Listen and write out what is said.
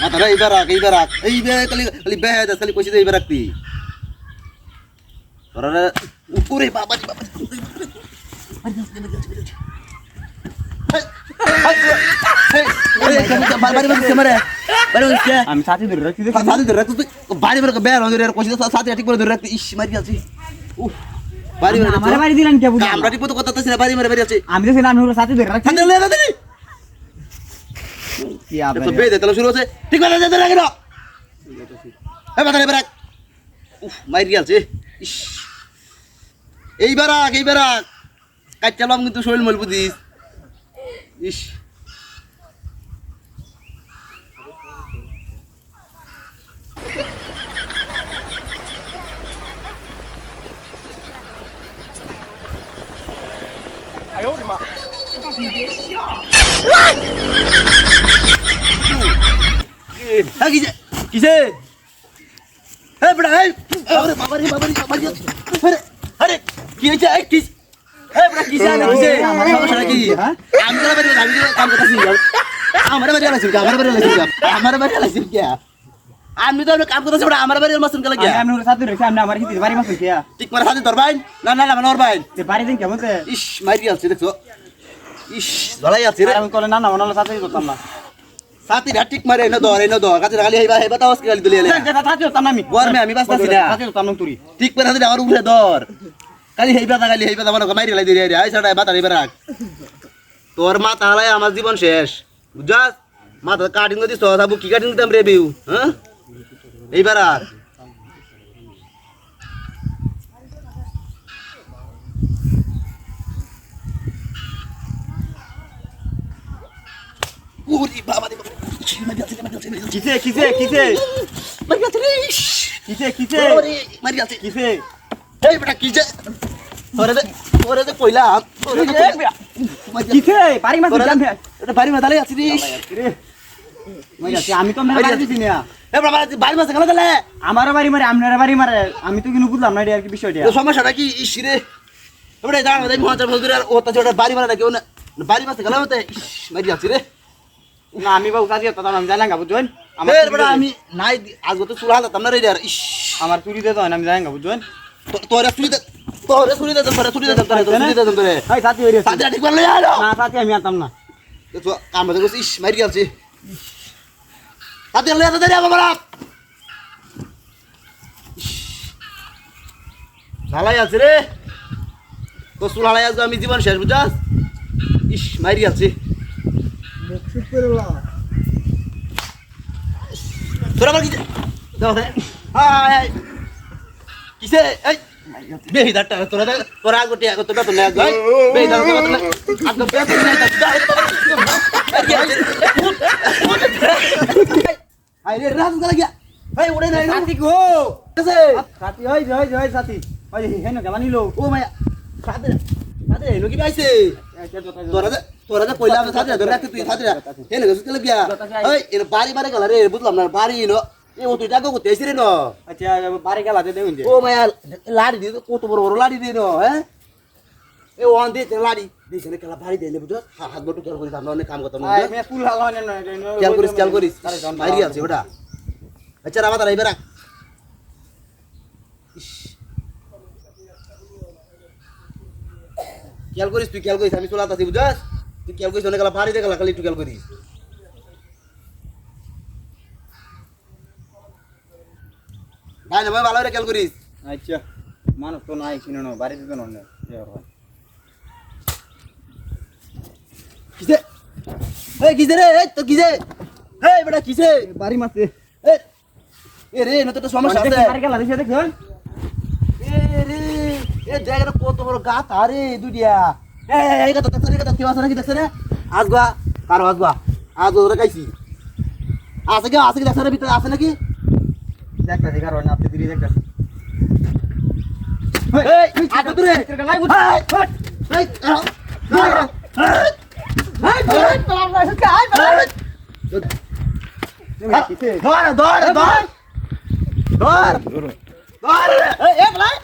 মাথাটা এইবার রাখ এইবার রাখ এই বে খালি খালি বে দাস খালি কইছি এইবার রাখতি তোরা উপরে বাবা রে বাবা আমি সাথে ধরে রাখছি দেখি আমার বাড়ি দিলেন কে বুঝলাম না। আমি তো ছিলাম ওর সাথে ধরে রাখছি শুরু হচ্ছে। ঠিক আছে লাগে না মাইরি আছে ইস। এইবার আগ এইবার আগ কাচ্চালাম কিন্তু শরীর মল বুঝিস ইস। হ্যাঁ কিসে কিসে? হ্যাঁ বাবারে বাবারে বাবারে বাবারে আরে আরে কি হয়েছে? এই কিস হ্যাঁ কিসে কিসে? সমস্যা কি? হ্যাঁ? আমি তো বাড়ি আমি তো কাম করতেছি আমার বাড়ি আলাইছি আমার বাড়ি আলাইছি আমার বাড়ি আলাইছি কে আমি তো কাম করতেছি আমার বাড়ি মাসুন কালা গিয়া আমি ওর সাথে রাখছি আমি আমার হিতে বাড়ি মাসুল কিয়া? ঠিক মারা সাথে তোর ভাই। না না না ওর ভাই। তে বাড়ি দিন কেমন ইস মাইরি আছে দেখছ? ইস ধলাই আছে রে। আমি কলে না না ওনার সাথে করতাম না। সাথে ঠিক মারে এনে দর এনে দর কাছে খালি হেবা হেবা তাও খালি দুলিয়ে সাথে করতাম না আমি গরমে আমি বাঁচতাছি না। সাথে করতাম না তুই ঠিক করে হাতে আমার উঠে দর খালি হেই বাতা খালি হেই বাতা মানে মাইরি লাই দিয়ে আই সাড়া বাতা রে রাখ তোর মাথা হালাই আমার জীবন শেষ বুঝাস মাথা কাটিং দিস তো সাবু কি কাটিং দিতাম রে বিউ হ্যাঁ এইবার রাখ ওরে বাবা রে মারি মারি মারি। কিসে কিসে কিসে মারি। কিসে কিসে ওরে, মারি। কিসে এই বেটা। মারি। কিসে বাড়ি তোরা জান এটা বাড়ি আছি রে যাচ্ছি, আমি তো বাড়ি দিছি না বাড়ি মাঝে গেল তাহলে আমারও বাড়ি মারে আপনার বাড়ি মারে আমি তো কিন্তু বুঝলাম না এটা আর কি বিষয়টা সমস্যাটা কি ইস রে এবারে দাঁড়া দেখ মহাচার ওটা বাড়ি মারা কেউ না বাড়ি মাঝে গেল মতে মারি আছি রে না আমি বাবু কাজে করতাম আমি জানি না বুঝছেন? আমার দে- আমি নাই আজ তো চুলা হাতাম না রে আর ইস। আমার চুরি হয় আমি জানি না বুঝছেন? তো- তোরে চুরি দে তোরে চুরি দে তোরে চুরি দে তোরে চুরি দে তোরে। ভাই সাথে হয়ে গেছে। সাথে ঠিক আর না সাথে আমি আনতাম না। দেখো কাম দেখো ইস মারি আছি সাথে লে সাথে রে বাবা ঝালাই আছে রে। তো চুলালাই আজ আমি জীবন শেষ বুঝাস ইস মারি আছে তোরা আবার কি দাও দে। হাই কিসে এই বেহি দাটা তোরা তোরা আগটি আগ তোরা তো না গাই বেহি দাটা তোরা তো আগ বে তো না দাটা হাই রে রাজ গলা গিয়া হাই ওরে নাই সাথী তোরা যে কইলা আমি সাথে ধরে রাখতে তুই সাথে হে না গেছে গিয়া ওই এর বাড়ি বাড়ি গলা রে বুঝলাম না বাড়ি নো। এ ও তুই টাকা করতে এসে রে নো। আচ্ছা বাড়ি গেলা দে দেউন ও মায়া লাড়ি দিয়ে কত বড় বড় লাড়ি দিয়ে নো হ্যাঁ? এ ওয়ান দিয়ে লাড়ি। দিছে না খেলা বাড়ি দিয়ে বুঝছ? হাত বটু খেয়াল করিস আমরা অনেক কাম করতাম আই মে ফুল হালো না না খেয়াল করিস খেয়াল করিস। বাইরে আছে ওটা। আচ্ছা রাবা তারা এবার রাখ খেয়াল করিস তুই খেয়াল করিস আমি চলে আসছি বুঝাস তুই খেয়াল করিস অনেক গেলা বাড়ি দিয়ে গেলা খালি একটু খেয়াল করিস। ভাই না ভাই ভালো করে খেয়াল করিস। আচ্ছা মানুষ তো নাই কিনো না বাড়িতে তো নয়। কিসে? এই কিসে রে? এই তো কিসে? এই বেটা কিসে? বাড়ি মাসে এ রে নতো তো সমস্যা আছে। বাড়ি গেলা দিছে দেখুন এ রে এ জায়গাটা কত বড় গাছ আরে দুডিয়া এই কথা দেখছ কথা কেউ আছে নাকি দেখছ রে আজগা কারও আজগা আজ ওরা গাইছি আছে কি আছে কি দেখছ রে ভিতরে আছে নাকি দেখটা দেখা না আপনি দিদি দেখটা এই আগে তুই রে এই এই এই ধর ধর ধর ধর ধর